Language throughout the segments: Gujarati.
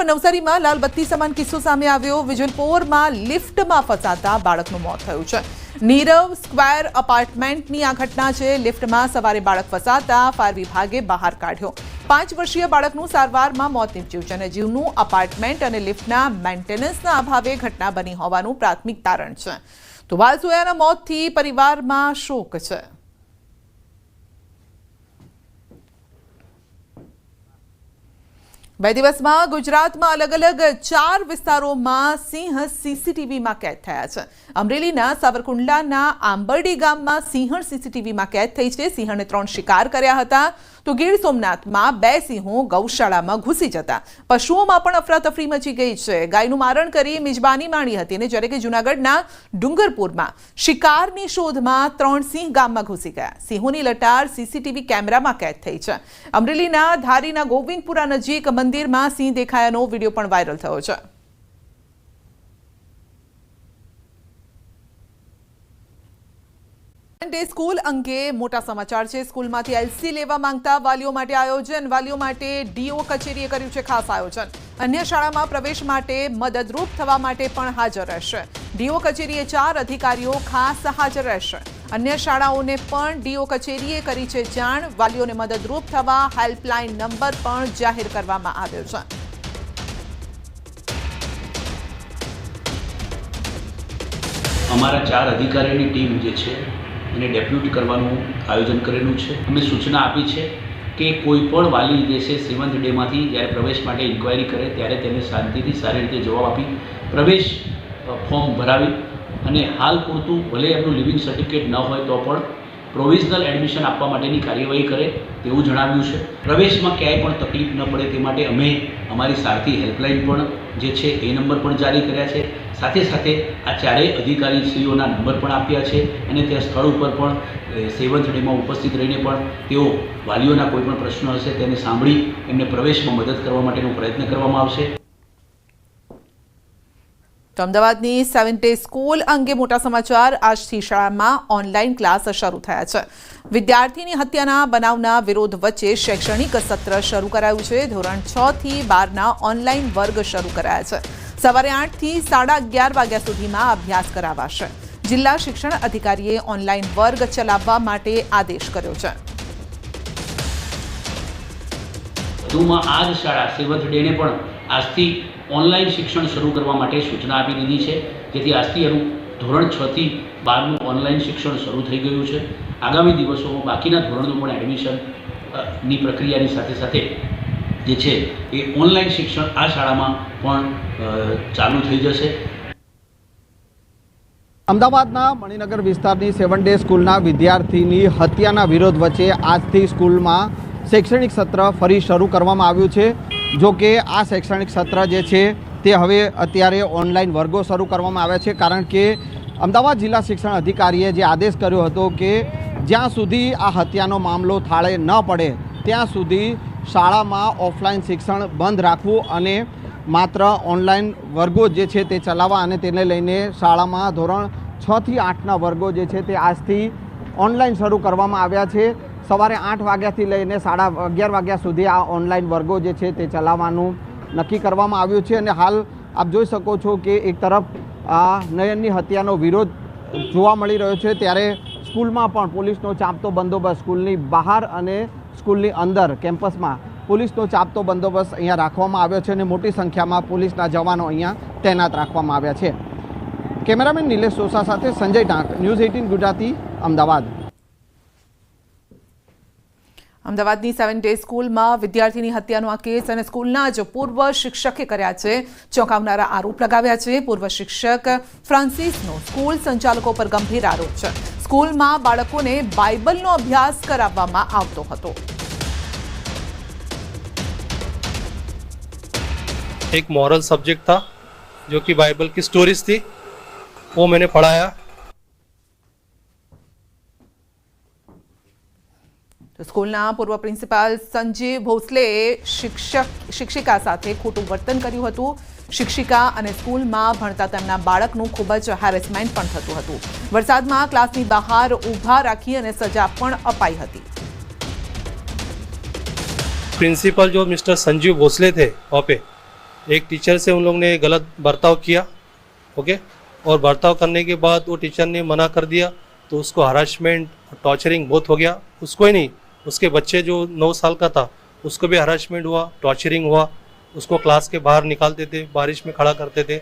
તરફ નવસારીમાં લાલ બત્તી સમાન કિસ્સો સામે આવ્યો. વિજલપોરમાં લિફ્ટમાં ફસાતા બાળકનું મોત થયું છે. નીરવ સ્ક્વેર અપાર્ટમેન્ટની આ ઘટના છે. લિફ્ટમાં સવારે બાળક ફસાતા ફાયર વિભાગે બહાર કાઢ્યો. પાંચ વર્ષીય બાળકનું સારવારમાં મોત નીપજ્યું છે અને જીવનું અપાર્ટમેન્ટ અને લિફ્ટના મેન્ટેનન્સના અભાવે ઘટના બની હોવાનું પ્રાથમિક તારણ છે. તો વાલસોયાના મોતથી પરિવારમાં શોક છે. બે દિવસમાં ગુજરાતમાં અલગ અલગ ચાર વિસ્તારોમાં સિંહ સીસીટીવીમાં કેદ થયા છે. અમરેલીના સાવરકુંડલાના આંબરડી ગામમાં સિંહ સીસીટીવીમાં કેદ થઈ છે. સિંહણે ત્રણ શિકાર કર્યા હતા. તો ગીર સોમનાથમાં બે સિંહો ગૌશાળામાં ઘૂસી જતા. પશુઓમાં પણ અફરાતફરી મચી ગઈ છે. ગાયનું મારણ કરી મિજબાની માણી હતી અને જ્યારે કે જૂનાગઢના ડુંગરપુરમાં શિકારની શોધમાં ત્રણ સિંહ ગામમાં ઘૂસી ગયા. સિંહોની લટાર સીસીટીવી કેમેરામાં કેદ થઈ છે. અમરેલીના ધારીના ગોવિંદપુરા નજીક મંદિરમાં સિંહ દેખાયાનો વીડિયો પણ વાયરલ થયો છે. સ્કૂલ અંગે મોટા સમાચાર છે. સ્કૂલમાંથી એલસી લેવા માંગતા વાલીઓ માટે આયોજન. વાલીઓ માટે ડીઓ કચેરીએ કર્યું છે ખાસ આયોજન. અન્ય શાળામાં પ્રવેશ માટે મદદરૂપ થવા માટે પણ હાજર રહેશે. ડીઓ કચેરીએ ચાર અધિકારીઓ ખાસ હાજર રહેશે. અન્ય શાળાઓને પણ ડીઓ કચેરીએ કરી છે જાણ. વાલીઓને મદદરૂપ થવા હેલ્પલાઇન નંબર પણ જાહેર કરવામાં આવ્યો છે. અમારા ચાર અધિકારીની ટીમ જે છે, એને ડેપ્યુટ કરવાનું આયોજન કરેલું છે. અમે સૂચના આપી છે કે કોઈ પણ વાલી જે છે, સેવન્થ ડેમાંથી જ્યારે પ્રવેશ માટે ઇન્ક્વાયરી કરે, ત્યારે તેને શાંતિથી સારી રીતે જવાબ આપી પ્રવેશ ફોર્મ ભરાવી અને હાલ પૂરતું ભલે એમનું લિવિંગ સર્ટિફિકેટ ન હોય તો પણ પ્રોવિઝનલ એડમિશન આપવા માટેની કાર્યવાહી કરે તેવું જણાવ્યું છે. પ્રવેશમાં ક્યાંય પણ તકલીફ ન પડે તે માટે અમે અમારી સારથી હેલ્પલાઇન પણ જે છે એ નંબર પણ જારી કર્યા છે. સાથે સાથે આ ચારેય અધિકારીશ્રીઓના નંબર પણ આપ્યા છે અને ત્યાં સ્થળ ઉપર પણ સેવન્થ ડેમાં ઉપસ્થિત રહીને પણ તેઓ વાલીઓના કોઈ પણ પ્રશ્નો હશે તેને સાંભળી એમને પ્રવેશમાં મદદ કરવા માટેનો પ્રયત્ન કરવામાં આવશે. તો અમદાવાદની સેવન ડે સ્કૂલ અંગે મોટા સમાચાર આજથી શાળામાં ઓનલાઈન ક્લાસ શરૂ થયા છે. વિદ્યાર્થીની હત્યાના બનાવના વિરોધ વચ્ચે શૈક્ષણિક સત્ર શરૂ કરાયું છે. ધોરણ છ થી બારના ઓનલાઈન વર્ગ શરૂ કરાયા છે. સવારે આઠથી સાડા અગિયાર વાગ્યા સુધીમાં અભ્યાસ કરાવાશે. જિલ્લા શિક્ષણ અધિકારીએ ઓનલાઈન વર્ગ ચલાવવા માટે આદેશ કર્યો છે. વધુમાં આ જ શાળા સેવન્થ ડેને પણ આજથી ઓનલાઈન શિક્ષણ શરૂ કરવા માટે સૂચના આપી દીધી છે. જેથી આજથી એનું ધોરણ છ થી બારનું ઓનલાઈન શિક્ષણ શરૂ થઈ ગયું છે. આગામી દિવસોમાં બાકીના ધોરણનું પણ એડમિશનની પ્રક્રિયાની સાથે સાથે જે છે એ ઓનલાઈન શિક્ષણ આ શાળામાં પણ ચાલુ થઈ જશે. અમદાવાદના મણિનગર વિસ્તારની સેવન ડે સ્કૂલના વિદ્યાર્થીની હત્યાના વિરોધ વચ્ચે આજથી સ્કૂલમાં શૈક્ષણિક સત્ર ફરી શરૂ કરવામાં આવ્યું છે. જો કે આ શૈક્ષણિક સત્ર જે છે, તે હવે અત્યારે ઓનલાઈન વર્ગો શરૂ કરવામાં આવ્યા છે. કારણ કે અમદાવાદ જિલ્લા શિક્ષણ અધિકારીએ જે આદેશ કર્યો હતો કે જ્યાં સુધી આ હત્યાનો મામલો થાળે ન પડે, ત્યાં સુધી શાળામાં ઓફલાઈન શિક્ષણ બંધ રાખવું અને માત્ર ઓનલાઈન વર્ગો જે છે તે ચલાવવા અને તેને લઈને શાળામાં ધોરણ છથી આઠના વર્ગો જે છે તે આજથી ઓનલાઈન શરૂ કરવામાં આવ્યા છે. સવારે આઠ વાગ્યાથી લઈને સાડા અગિયાર વાગ્યા સુધી આ ઓનલાઈન વર્ગો જે છે તે ચલાવવાનું નક્કી કરવામાં આવ્યું છે અને હાલ આપ જોઈ શકો છો કે એક તરફ આ નયનની હત્યાનો વિરોધ જોવા મળી રહ્યો છે, ત્યારે સ્કૂલમાં પણ પોલીસનો ચાંપતો બંદોબસ્ત સ્કૂલની બહાર અને સ્કૂલની અંદર કેમ્પસમાં પોલીસનો ચાપતો બંદોબસ્ત અહીંયા રાખવામાં આવ્યો છે અને મોટી સંખ્યામાં પોલીસના જવાનો અહીંયા તૈનાત રાખવામાં આવ્યા છે. કેમેરામેન નિલેશ સોસા સાથે સંજય ટાંક, ન્યૂઝ એઇટીન ગુજરાતી, અમદાવાદ. અમદાવાદની સેવન ડે સ્કૂલમાં વિદ્યાર્થીની હત્યાનો આ કેસ અને સ્કૂલના જ પૂર્વ શિક્ષકે કર્યા છે, ચોંકાવનારા આરોપ લગાવ્યા છે. પૂર્વ શિક્ષક ફ્રાન્સિસનો સ્કૂલ સંચાલકો પર ગંભીર આરોપ છે. સ્કૂલમાં બાળકોને બાઇબલનો અભ્યાસ કરાવવામાં આવતો હતો. એક મોરલ સબ્જેક્ટ થા જો કે બાઇબલ કી સ્ટોરીઝથી વો મેને પઢાયા સ્કૂલના પૂર્વ પ્રિન્સિપાલ સંજીવ ભોસલેએ શિક્ષક શિક્ષિકા સાથે ખોટું વર્તન કર્યું હતું શિક્ષિકા અને સ્કૂલમાં ભણતા તેમના બાળકનું ખૂબ જ હેરેસમેન્ટ પણ થતું હતું વરસાદમાં ક્લાસની બહાર ઊભા રાખી અને સજા પણ અપાઈ હતી प्रिंसिपल जो मिस्टर संजीव भोसले थे वहाँ पे एक टीचर से उन लोग ने गलत बर्ताव किया ओके और बर्ताव करने के बाद वो टीचर ने मना कर दिया तो उसको हरासमेंट टॉर्चरिंग बहुत हो गया उसको ही नहीं उसके बच्चे जो नौ साल का था उसको भी हरासमेंट हुआ टॉर्चरिंग हुआ उसको क्लास के बाहर निकालते थे बारिश में खड़ा करते थे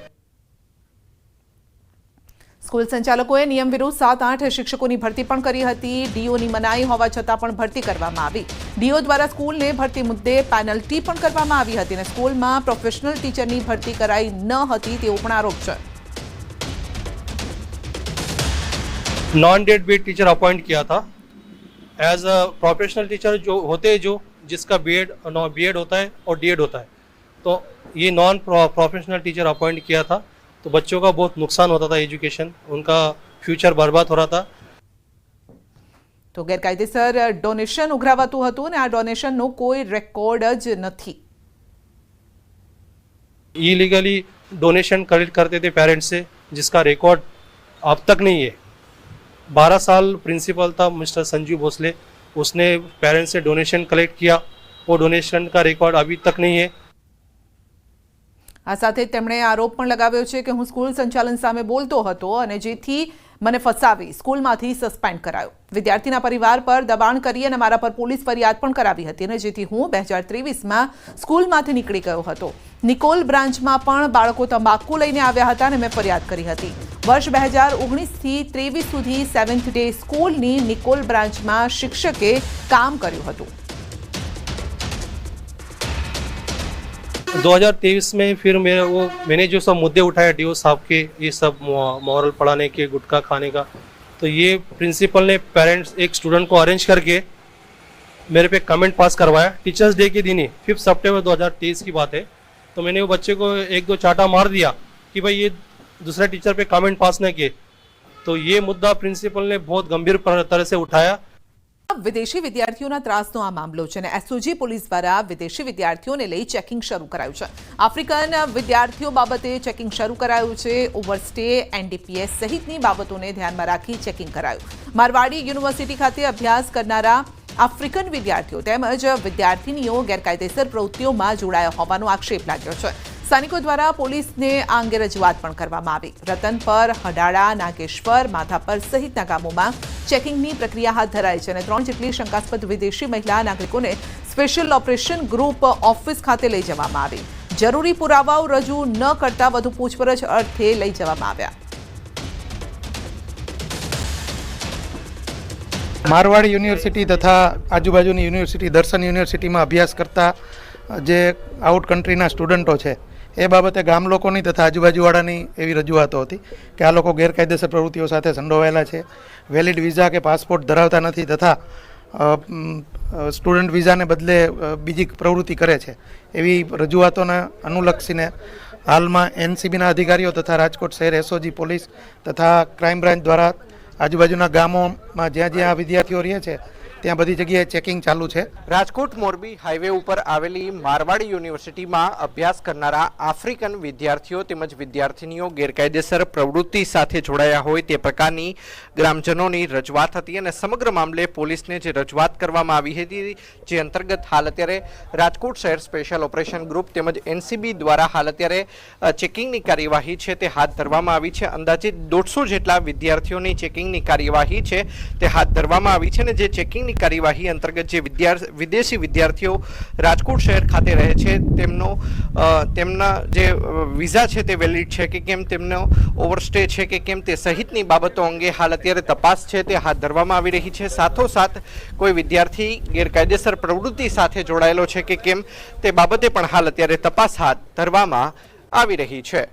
સ્કૂલ સંચાલકોએ નિયમ વિરુદ્ધ સાત આઠ શિક્ષકોની ભરતી પણ કરી હતી ડીઓની મનાઈ હોવા છતાં પણ ભરતી કરવામાં આવી ડીઓ દ્વારા સ્કૂલને ભરતી મુદ્દે પેનલ્ટી પણ કરવામાં આવી હતી અને સ્કૂલમાં પ્રોફેશનલ ટીચરની ભરતી કરાઈ ન હતી તેવો પણ આરોપ છે non debt bed teacher appoint किया था एज अ प्रोफेशनल टीचर जो होते हैं जो जिसका बी एड बी एड होता है और डी एड होता है तो ये नॉन प्रोफेशनल टीचर अपॉइंट किया था तो बच्चों का बहुत नुकसान होता था एजुकेशन उनका फ्यूचर बर्बाद हो रहा था તો ગેરકાયદેસર ડોનેશન ઉઘરાવાતું હતું અને આ ડોનેશનનો કોઈ રેકોર્ડ જ નથી इलीगली डोनेशन कलेक्ट करते थे पेरेंट्स से जिसका रिकॉर्ड अब तक नहीं है बारह साल प्रिंसिपल था मिस्टर संजीव भोसले उसने पेरेंट्स से डोनेशन कलेक्ट किया वो डोनेशन का रिकॉर्ड अभी तक नहीं है આ સાથે જ તેમણે આરોપ પણ લગાવ્યો છે કે હું સ્કૂલ સંચાલન સામે બોલતો હતો અને જેથી મને ફસાવી, સ્કૂલમાંથી સસ્પેન્ડ કરાયો. વિદ્યાર્થીના પરિવાર પર દબાણ કરી અને મારા પર પોલીસ ફરિયાદ પણ કરાવી હતી અને જેથી હું બે હજાર ત્રેવીસમાં સ્કૂલમાંથી નીકળી ગયો હતો. નિકોલ બ્રાન્ચમાં પણ બાળકો તંબાકુ લઈને આવ્યા હતા અને મેં ફરિયાદ કરી હતી. વર્ષ બે હજાર ઓગણીસથી ત્રેવીસ સુધી સેવન્થ ડે સ્કૂલની નિકોલ બ્રાન્ચમાં શિક્ષકે કામ કર્યું હતું. 2023 में फिर मेरे वो, मैंने जो सब मुद्दे उठाए डी साहब के, ये सब मॉरल पढ़ाने के, गुटखा खाने का तो ये प्रिंसिपल ने पेरेंट्स एक स्टूडेंट को अरेंज करके मेरे पे कमेंट पास करवाया। टीचर्स डे के दिन ही फिफ्थ सितंबर 2023 की बात है। तो मैंने वो बच्चे को एक दो चाटा मार दिया कि भाई ये दूसरे टीचर पे कमेंट पास न किए। तो ये मुद्दा प्रिंसिपल ने बहुत गंभीर तरह से उठाया। વિદેશી વિદ્યાર્થીઓના ત્રાસનો આ મામલો છે અને એસઓજી પોલીસ દ્વારા વિદેશી વિદ્યાર્થીઓને લઈ ચેકિંગ શરૂ કરાયું છે. આફ્રિકન વિદ્યાર્થીઓ બાબતે ચેકિંગ શરૂ કરાયું છે. ઓવરસ્ટે એનડીપીએસ સહિતની બાબતોને ધ્યાનમાં રાખી ચેકિંગ કરાયું. મારવાડી યુનિવર્સિટી ખાતે અભ્યાસ કરનારા આફ્રિકન વિદ્યાર્થીઓ તેમજ વિદ્યાર્થીનીઓ ગેરકાયદેસર પ્રવૃત્તિઓમાં જોડાયા હોવાનો આક્ષેપ લાગ્યો છે. સ્થાનિકો દ્વારા પોલીસને આ અંગે રજૂઆત પણ કરવામાં આવી. રતનપર હડાળા, નાગેશ્વર, માધાપર સહિતના ગામોમાં ચેકિંગની પ્રક્રિયા હાથ ધરાઈ છે અને ત્રણ જેટલી શંકાસ્પદ વિદેશી મહિલા નાગરિકોને સ્પેશિયલ ઓપરેશન ગ્રુપ ઓફિસ ખાતે લઈ જવામાં આવી. જરૂરી પુરાવાઓ રજૂ ન કરતા વધુ પૂછપરછ અર્થે લઈ જવામાં આવ્યા. મારવાડ યુનિવર્સિટી તથા આજુબાજુની યુનિવર્સિટી, દર્શન યુનિવર્સિટીમાં અભ્યાસ કરતા જે આઉટ કન્ટ્રીના સ્ટુડન્ટો છે એ બાબતે ગામ લોકોની તથા આજુબાજુવાળાની એવી રજૂઆતો હતી કે આ લોકો ગેરકાયદેસર પ્રવૃત્તિઓ સાથે સંડોવાયેલા છે. વેલિડ વિઝા કે પાસપોર્ટ ધરાવતા નથી તથા સ્ટુડન્ટ વિઝાને બદલે બીજી પ્રવૃત્તિ કરે છે. એવી રજૂઆતોને અનુલક્ષીને હાલમાં એનસીબીના અધિકારીઓ તથા રાજકોટ શહેર એસઓજી પોલીસ તથા ક્રાઇમ બ્રાન્ચ દ્વારા આજુબાજુના ગામોમાં જ્યાં જ્યાં વિદ્યાર્થીઓ રહે છે ત્યાં બધી જગ્યાએ ચેકિંગ ચાલુ છે. રાજકોટ મોરબી હાઈવે ઉપર આવેલી મારવાડી યુનિવર્સિટીમાં અભ્યાસ કરનારા આફ્રિકન વિદ્યાર્થીઓ તેમજ વિદ્યાર્થીનીઓ ગેરકાયદેસર પ્રવૃત્તિ સાથે જોડાયા હોય તે પ્રકારની ગ્રામજનોની રજૂઆત હતી અને સમગ્ર મામલે પોલીસને જે રજૂઆત કરવામાં આવી હતી જે અંતર્ગત હાલ અત્યારે રાજકોટ શહેર સ્પેશિયલ ઓપરેશન ગ્રુપ તેમજ એનસીબી દ્વારા હાલ અત્યારે ચેકિંગની કાર્યવાહી છે તે હાથ ધરવામાં આવી છે. અંદાજિત દોઢસો જેટલા વિદ્યાર્થીઓની ચેકિંગની કાર્યવાહી છે તે હાથ ધરવામાં આવી છે અને જે ચેકિંગની કાર્યવાહી અંતર્ગત જે વિદ્યાર્થી વિદેશી વિદ્યાર્થીઓ રાજકોટ શહેર ખાતે રહે છે, તેમનો તેમના જે વિઝા છે તે વેલિડ છે કે કેમ તેમનો ઓવરસ્ટે છે કે કેમ તે સહિતની બાબતો અંગે હાલ અત્યારે તપાસ છે તે હાથ ધરવામાં આવી રહી છે. સાથોસાથ કોઈ વિદ્યાર્થી ગેરકાયદેસર પ્રવૃત્તિ સાથે જોડાયેલો છે કે કેમ તે બાબતે પણ હાલ અત્યારે તપાસ હાથ ધરવામાં આવી રહી છે.